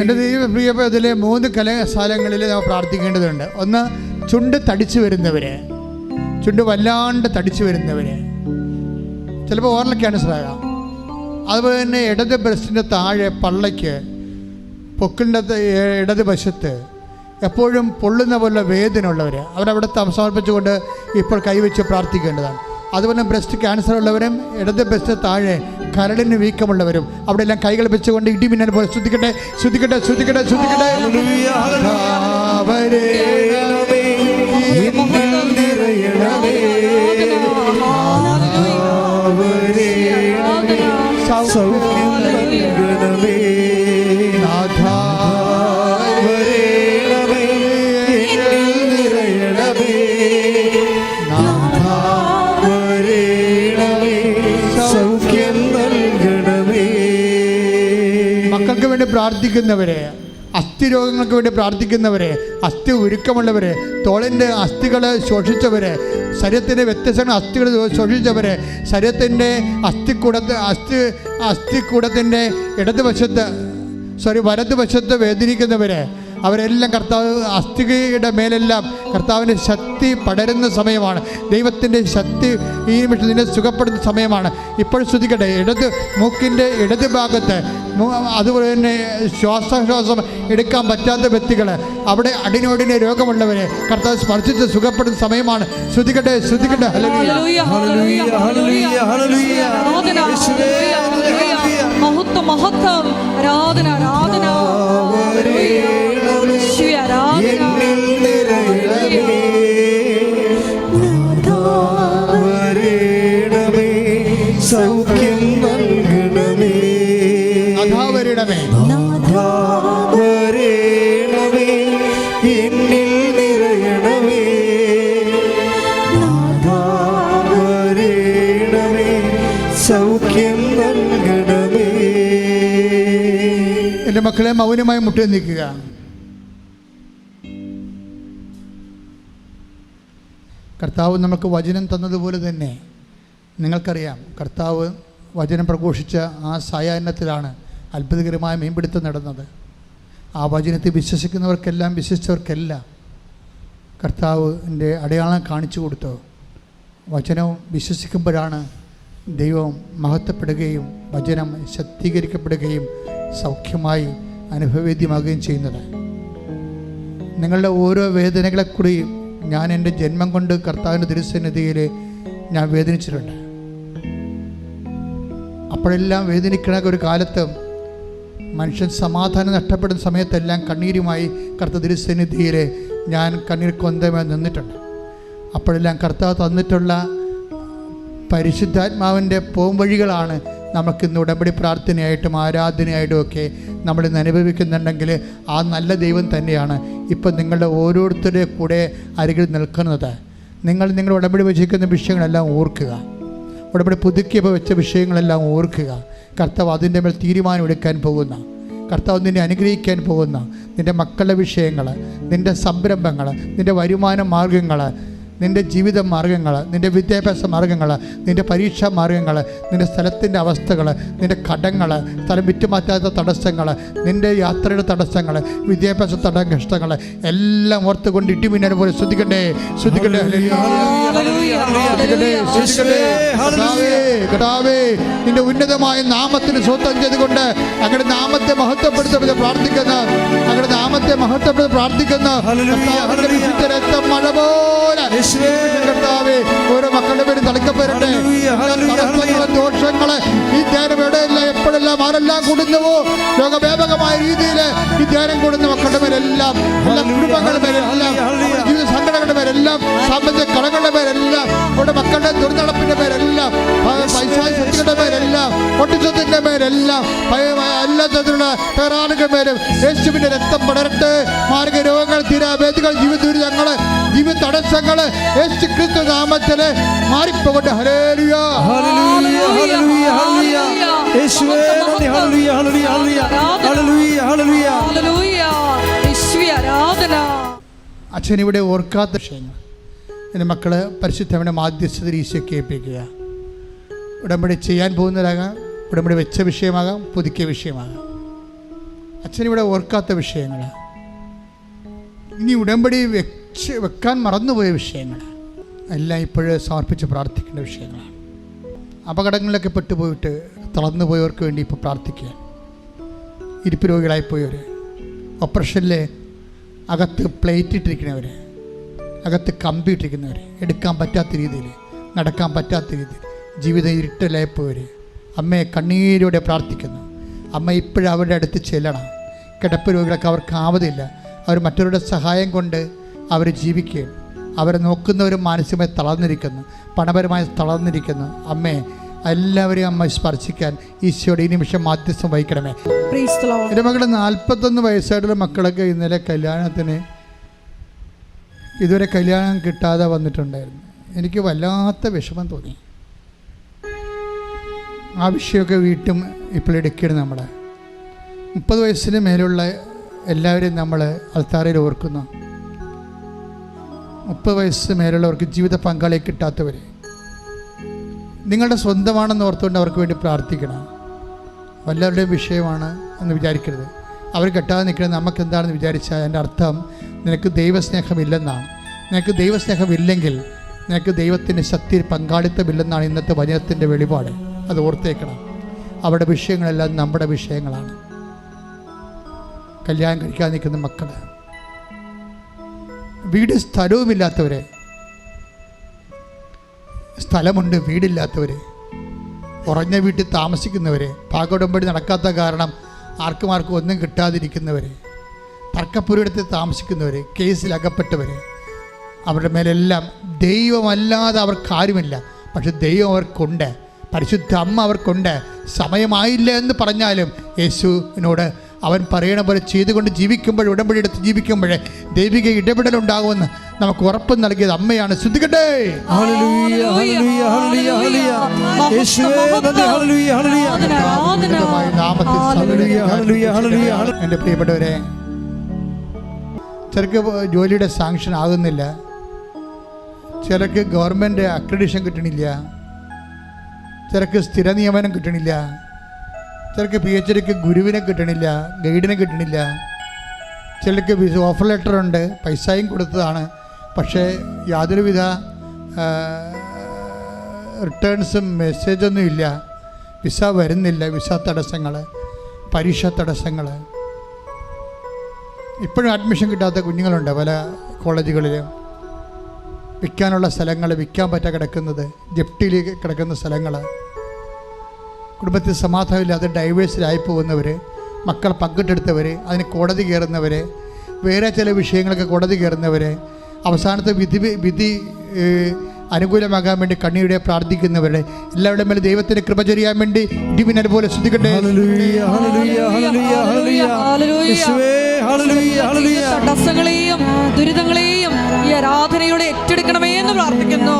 എന്റെ ദൈവ പ്രിയപ്പ ഇതിലെ മൂന്ന് കലാശാലങ്ങളിൽ നാം പ്രാർത്ഥിക്കേണ്ടതുണ്ട്. ഒന്ന് ചുണ്ട് തടിച്ചു വരുന്നവര്. ചുണ്ട് വല്ലാണ്ട് തടിച്ചു വരുന്നവര്. ചിലപ്പോൾ ഓറൽ ക്യാൻസർ ആകാം അതുപോലെ തന്നെ ഇടത് ബ്രസ്റ്റിന്റെ താഴെ പള്ളയ്ക്ക് പൊക്കിന്റെ ഇടത് വശത്ത് എപ്പോഴും പൊള്ളുന്ന പോലെ വേദന ഉള്ളവർ അവരവിടെ സമർപ്പിച്ചുകൊണ്ട് ഇപ്പോൾ കൈവച്ച് പ്രാർത്ഥിക്കേണ്ടതാണ്. അതുപോലെ ബ്രസ്റ്റ് ക്യാൻസർ ഉള്ളവരും ഇടത് ബ്രസ്റ്റ് താഴെ കരളിന് വീക്കമുള്ളവരും അവിടെ എല്ലാം കൈകൾ വെച്ചുകൊണ്ട് ഇടിമിന്നൽ പോലെ ശ്രദ്ധിക്കട്ടെ ശ്രദ്ധിക്കട്ടെ ശ്രദ്ധിക്കട്ടെ ശ്രദ്ധിക്കട്ടെ ഹല്ലേലൂയ പ്രാർത്ഥിക്കുന്നവരെ അസ്ഥി രോഗങ്ങൾക്ക് വേണ്ടി പ്രാർത്ഥിക്കുന്നവരെ അസ്ഥി ഉരുക്കമുള്ളവരെ തോളിന്റെ അസ്ഥികളെ ശോഷിച്ചവരെ ശരീരത്തിന്റെ വ്യത്യസ്തമായ അസ്ഥികൾ ശോഷിച്ചവരെ ശരീരത്തിന്റെ അസ്ഥിക്കൂടത്ത് അസ്ഥി അസ്ഥിക്കൂടത്തിന്റെ ഇടതുവശത്ത് സോറി വലതുവശത്ത് വേദനിക്കുന്നവരെ അവരെല്ലാം കർത്താവ് അസ്ഥികയുടെ മേലെല്ലാം കർത്താവിന്റെ ശക്തി പടരുന്ന സമയമാണ്. ദൈവത്തിന്റെ ശക്തി ഈ നിമിഷം നിന്നെ സുഖപ്പെടുന്ന സമയമാണ്. ഇപ്പോൾ ശ്രദ്ധിക്കട്ടെ ഇടത് മൂക്കിന്റെ ഇടത് ഭാഗത്ത് അതുപോലെ തന്നെ ശ്വാസശ്വാസം എടുക്കാൻ പറ്റാത്ത വ്യക്തികൾ അവിടെ അടിനോടിനെ രോഗമുള്ളവരെ കർത്താവ് സ്പർശിച്ച് സുഖപ്പെടുന്ന സമയമാണ്. ശ്രദ്ധിക്കട്ടെ ശ്രദ്ധിക്കട്ടെ. ഹല്ലേലൂയ. ഹല്ലേലൂയ ഹല്ലേലൂയ ഹല്ലേലൂയ ഹല്ലേലൂയ ആരാധന യേശുവേ ഹല്ലേലൂയ ഹല്ലേലൂയ മഹത്വം മഹത്വം. ആരാധന ആരാധന. മക്കളെ മൗനമായി മുട്ടി നിൽക്കുക കർത്താവ് നമുക്ക് വചനം തന്നതുപോലെ തന്നെ നിങ്ങൾക്കറിയാം കർത്താവ് വചനം പ്രഘോഷിച്ച ആ സായാഹ്നത്തിലാണ് അത്ഭുതകരമായ മീൻപിടുത്തം നടന്നത്. ആ വചനത്തെ വിശ്വസിക്കുന്നവർക്കെല്ലാം വിശ്വസിച്ചവർക്കെല്ലാം കർത്താവിന്റെ അടയാളം കാണിച്ചു കൊടുത്തു വചനവും വിശ്വസിക്കുമ്പോഴാണ് ദൈവം മഹത്വപ്പെടുകയും വചനം ശക്തീകരിക്കപ്പെടുകയും സൗഖ്യമായി അനുഭവേദ്യമാകുകയും ചെയ്യുന്നത്. നിങ്ങളുടെ ഓരോ വേദനകളെ കൂടി ഞാൻ എന്റെ ജന്മം കൊണ്ട് കർത്താവിന്റെ തിരുസന്നിധിയിൽ ഞാൻ വേദനിച്ചിട്ടുണ്ട്. അപ്പോഴെല്ലാം വേദനിക്കണ ഒരു കാലത്ത് മനുഷ്യൻ സമാധാനം നഷ്ടപ്പെടുന്ന സമയത്തെല്ലാം കണ്ണീരുമായി കർത്ത തിരുസന്നിധിയിൽ ഞാൻ കണ്ണീർ കൊന്തമായി നിന്നിട്ടുണ്ട്. അപ്പോഴെല്ലാം കർത്താവ് തന്നിട്ടുള്ള പരിശുദ്ധാത്മാവിന്റെ പോംവഴികളാണ് നമുക്കിന്ന് ഉടമ്പടി പ്രാർത്ഥനയായിട്ടും ആരാധനയായിട്ടും ഒക്കെ നമ്മൾ ഇന്ന് അനുഭവിക്കുന്നുണ്ടെങ്കിൽ ആ നല്ല ദൈവം തന്നെയാണ് ഇപ്പം നിങ്ങളുടെ ഓരോരുത്തരുടെ കൂടെ അരികിൽ നിൽക്കുന്നത്. നിങ്ങൾ നിങ്ങൾ ഉടമ്പടി വച്ചിരിക്കുന്ന വിഷയങ്ങളെല്ലാം ഓർക്കുക. ഉടമ്പടി പുതുക്കിയപ്പോൾ വെച്ച വിഷയങ്ങളെല്ലാം ഓർക്കുക. കർത്താവ് അതിന്റെ മേൽ തീരുമാനം എടുക്കാൻ പോകുന്ന കർത്താവ് നിന്നെ അനുഗ്രഹിക്കാൻ പോകുന്ന നിന്റെ മക്കളുടെ വിഷയങ്ങൾ നിന്റെ സംരംഭങ്ങൾ നിന്റെ വരുമാന മാർഗങ്ങൾ നിന്റെ ജീവിത മാർഗങ്ങൾ നിന്റെ വിദ്യാഭ്യാസ മാർഗങ്ങൾ നിന്റെ പരീക്ഷാ മാർഗങ്ങൾ നിന്റെ സ്ഥലത്തിന്റെ അവസ്ഥകൾ നിന്റെ കടങ്ങൾ സ്ഥലം വിറ്റുമാറ്റാത്ത തടസ്സങ്ങൾ നിന്റെ യാത്രയുടെ തടസ്സങ്ങൾ വിദ്യാഭ്യാസ തടസ്സങ്ങൾ എല്ലാം ഓർത്തുകൊണ്ട് ഇടിമിന്നൽ പോലെ ശ്രദ്ധിക്കണ്ടേ? ശ്രദ്ധിക്കണ്ടേ? കർത്താവേ, നിന്റെ ഉന്നതമായ നാമത്തിന് സ്വന്തം ചെയ്തുകൊണ്ട് അങ്ങയുടെ നാമത്തെ മഹത്വപ്പെടുത്തുന്നത് പ്രാർത്ഥിക്കുന്ന അങ്ങയുടെ നാമത്തെ മഹത്വപ്പെടുത്തി പ്രാർത്ഥിക്കുന്ന. മഴ പോലെ. കർത്താവേ ഓരോ മക്കളുടെ പേര് തളിക്കപ്പെടട്ടെ. ഹല്ലേലൂയ, ഈ ധ്യാനം എവിടെയെല്ലാം എപ്പോഴെല്ലാം ആരെല്ലാം കൂടുന്നുവോ? ലോകവ്യാപകമായ രീതിയിൽ ഈ ധ്യാനം കൂടുന്ന മക്കളുടെ പേരെല്ലാം എല്ലാ കുടുംബങ്ങളുടെ പേരെല്ലാം. ജീവിത സംഘടനകളുടെ പേരെല്ലാം സാമ്പത്തിക കടകളുടെ പേരെല്ലാം അവരുടെ മക്കളുടെ ദുർനടപ്പിന്റെ പേരെല്ലാം പൈസായ ശക്തികളുടെ പേരെല്ലാം ഒട്ടിച്ചത്തിന്റെ പേരെല്ലാം ഭയമായ എല്ലാ തരത്തിലുള്ള പേരും യേശുവിന്റെ രക്തം പടരട്ടെ. മാർഗ രോഗങ്ങൾ തീരാവേദികൾ ജീവിത ദുരിതങ്ങൾ ജീവിത തടസ്സങ്ങൾ യേശു ക്രിസ്തു നാമത്തിലെ മാറിപ്പോകട്ടെ. ഹരേലിയ ഹല്ലേലൂയ, ഹല്ലേലൂയ, ഹല്ലേലൂയ. യേശുവേ, നന്ദി. Hallelujah, hallelujah, hallelujah. Hallelujah, hallelujah. യേശുവേ, ആരാധന. അച്ഛൻ ഇവിടെ ഓർക്കാത്ത വിഷയങ്ങൾ എന്റെ മക്കൾ പരിശുദ്ധവനെ മാധ്യസ്ഥതയിൽ ഈശോയ്ക്ക് ഏൽപ്പിക്കുക ഉടമ്പടി ചെയ്യാൻ പോകുന്നവരാകാം ഉടമ്പടി വെച്ച വിഷയമാകാം പുതുക്കിയ വിഷയമാകാം. അച്ഛനിവിടെ ഓർക്കാത്ത വിഷയങ്ങൾ ഇനി ഉടമ്പടി വെച്ച് വെക്കാൻ മറന്നുപോയ വിഷയങ്ങൾ എല്ലാം ഇപ്പോഴേ സമർപ്പിച്ച് പ്രാർത്ഥിക്കേണ്ട വിഷയങ്ങളാണ് അപകടങ്ങളിലൊക്കെ പെട്ടുപോയിട്ട് തളർന്നു പോയവർക്ക് വേണ്ടി ഇപ്പോൾ പ്രാർത്ഥിക്കുക. ഇരിപ്പ് രോഗികളായിപ്പോയവർ ഓപ്പറേഷനിൽ അകത്ത് പ്ലേറ്റ് ഇട്ടിരിക്കുന്നവർ അകത്ത് കമ്പി ഇട്ടിരിക്കുന്നവർ എടുക്കാൻ പറ്റാത്ത രീതിയിൽ നടക്കാൻ പറ്റാത്ത രീതിയിൽ ജീവിതം ഇരുട്ടലായിപ്പോയവർ അമ്മയെ കണ്ണീരോടെ പ്രാർത്ഥിക്കുന്നു. അമ്മ ഇപ്പോഴും അവരുടെ അടുത്ത് ചെല്ലണം. കിടപ്പ് രോഗികളൊക്കെ അവർക്ക് ആവതില്ല. അവർ മറ്റവരുടെ സഹായം കൊണ്ട് അവർ ജീവിക്കുകയും അവരെ നോക്കുന്നവരും മാനസികമായി തളർന്നിരിക്കുന്നു. പണപരമായി തളർന്നിരിക്കുന്നു. അമ്മേ എല്ലാവരെയും അമ്മ സ്പർശിക്കാൻ ഈശോയുടെ ഈ നിമിഷം മാധ്യസ്ഥം വഹിക്കണമേ. എന്റെ മകൾ നാൽപ്പത്തൊന്ന് വയസ്സായിട്ടുള്ള മക്കളൊക്കെ ഇന്നലെ കല്യാണത്തിന് ഇതുവരെ കല്യാണം കിട്ടാതെ വന്നിട്ടുണ്ടായിരുന്നു. എനിക്ക് വല്ലാത്ത വിഷമം തോന്നി. ആ വിഷയമൊക്കെ വീട്ടും ഇപ്പോൾ എടുക്കണം നമ്മൾ മുപ്പത് വയസ്സിന് മേലുള്ള എല്ലാവരെയും നമ്മൾ അൽത്താറയിൽ ഓർക്കുന്നു. മുപ്പത് വയസ്സ് മേലുള്ളവർക്ക് ജീവിത പങ്കാളിയെ കിട്ടാത്തവർ നിങ്ങളുടെ സ്വന്തമാണെന്ന് ഓർത്തുകൊണ്ട് അവർക്ക് വേണ്ടി പ്രാർത്ഥിക്കണം. വല്ലവരുടെയും വിഷയമാണ് എന്ന് വിചാരിക്കരുത്. അവർ കെട്ടാതെ നിൽക്കുന്നത് നമുക്ക് എന്താണെന്ന് വിചാരിച്ചാൽ എന്റെ അർത്ഥം നിനക്ക് ദൈവസ്നേഹമില്ലെന്നാണ്. നിനക്ക് ദൈവസ്നേഹമില്ലെങ്കിൽ നിനക്ക് ദൈവത്തിന്റെ ശക്തി പങ്കാളിത്തമില്ലെന്നാണ് ഇന്നത്തെ വചനത്തിന്റെ വെളിപാട്. അത് ഓർത്തേക്കണം. അവരുടെ വിഷയങ്ങളെല്ലാം നമ്മുടെ വിഷയങ്ങളാണ്. കല്യാണം കഴിക്കാൻ നിൽക്കുന്ന മക്കൾ വീട് സ്ഥലവുമില്ലാത്തവരെ. സ്ഥലമുണ്ട് വീടില്ലാത്തവരെ. ഉറഞ്ഞ വീട്ടിൽ താമസിക്കുന്നവരെ. പാകോടമ്പടി നടക്കാത്ത കാരണം ആർക്കും ആർക്കും ഒന്നും കിട്ടാതിരിക്കുന്നവരെ. തർക്കപ്പുരയിടത്ത് താമസിക്കുന്നവരെ കേസിൽ അവരുടെ മേലെല്ലാം ദൈവമല്ലാതെ അവർക്കാരുമില്ല പക്ഷെ ദൈവം അവർക്കുണ്ട്. പരിശുദ്ധ അമ്മ അവർക്കുണ്ട്. സമയമായില്ല എന്ന് പറഞ്ഞാലും യേശുവിനോട് അവൻ പറയണ പോലെ ചെയ്തുകൊണ്ട് ജീവിക്കുമ്പോൾ ഉടമ്പടി എടുത്ത് ജീവിക്കുമ്പോൾ ദൈവിക ഇടപെടലുണ്ടാകുമെന്ന് നമുക്ക് ഉറപ്പ് നൽകിയത് അമ്മയാണ് ശ്രദ്ധിക്കട്ടെ ഹല്ലേലൂയ, ഹല്ലേലൂയ, ഹല്ലേലൂയ, ഹല്ലേലൂയ. യേശുവേ, ഹല്ലേലൂയ, ഹല്ലേലൂയ. ആരാധന, ആരാധന. ഉന്നതമായ നാമത്തിൽ ഹല്ലേലൂയ, ഹല്ലേലൂയ, ഹല്ലേലൂയ, ഹല്ലേലൂയ. എന്റെ പ്രിയപ്പെട്ടവരെ ചിലർക്ക് ജോലിയുടെ സാങ്ഷൻ ആകുന്നില്ല ചിലർക്ക് ഗവൺമെന്റ് അക്രഡിഷൻ കിട്ടണില്ല ചിലർക്ക് സ്ഥിര നിയമനം കിട്ടണില്ല ചിലർക്ക് പി എച്ച് ഡിക്ക് ഗുരുവിനെ കിട്ടണില്ല ഗൈഡിനെ കിട്ടണില്ല. ചിലർക്ക് ഓഫർ ലെറ്റർ ഉണ്ട് പൈസയും കൊടുത്തതാണ്. പക്ഷേ യാതൊരുവിധ റിട്ടേൺസും മെസ്സേജൊന്നും ഇല്ല. വിസ വരുന്നില്ല വിസ തടസ്സങ്ങൾ പരീക്ഷ തടസ്സങ്ങൾ. ഇപ്പോഴും അഡ്മിഷൻ കിട്ടാത്ത കുഞ്ഞുങ്ങളുണ്ട് പല കോളേജുകളിലും. വിൽക്കാനുള്ള സ്ഥലങ്ങൾ വിൽക്കാൻ പറ്റാ കിടക്കുന്നത് ജപ്തിയിൽ കിടക്കുന്ന സ്ഥലങ്ങൾ. കുടുംബത്തിൽ സമാധാനമില്ലാതെ ഡൈവേഴ്സിലായി പോകുന്നവർ മക്കൾ പങ്കിട്ടെടുത്തവർ അതിന് കോടതി കയറുന്നവർ വേറെ ചില വിഷയങ്ങളൊക്കെ കോടതി കയറുന്നവർ അവസാനത്തെ വിധി വിധി അനുകൂലമാകാൻ വേണ്ടി കണ്ണീരുടെ പ്രാർത്ഥിക്കുന്നവരുടെ എല്ലാവരുടെ മേലെ ദൈവത്തിന്റെ കൃപ ചൊരിയാൻ വേണ്ടി ഇടിമിന്നൽ പോലെ ശ്രദ്ധിക്കട്ടെ ഹല്ലേലൂയ, ഹല്ലേലൂയ, ഹല്ലേലൂയ, ഹല്ലേലൂയ. ഹല്ലേലൂയ. യേശുവേ, ഹല്ലേലൂയ, ഹല്ലേലൂയ. തടസ്സങ്ങളെയും ദുരിതങ്ങളെയും ഈ ആരാധനയോടെ ഏറ്റെടുക്കണമേ എന്ന് പ്രാർത്ഥിക്കുന്നു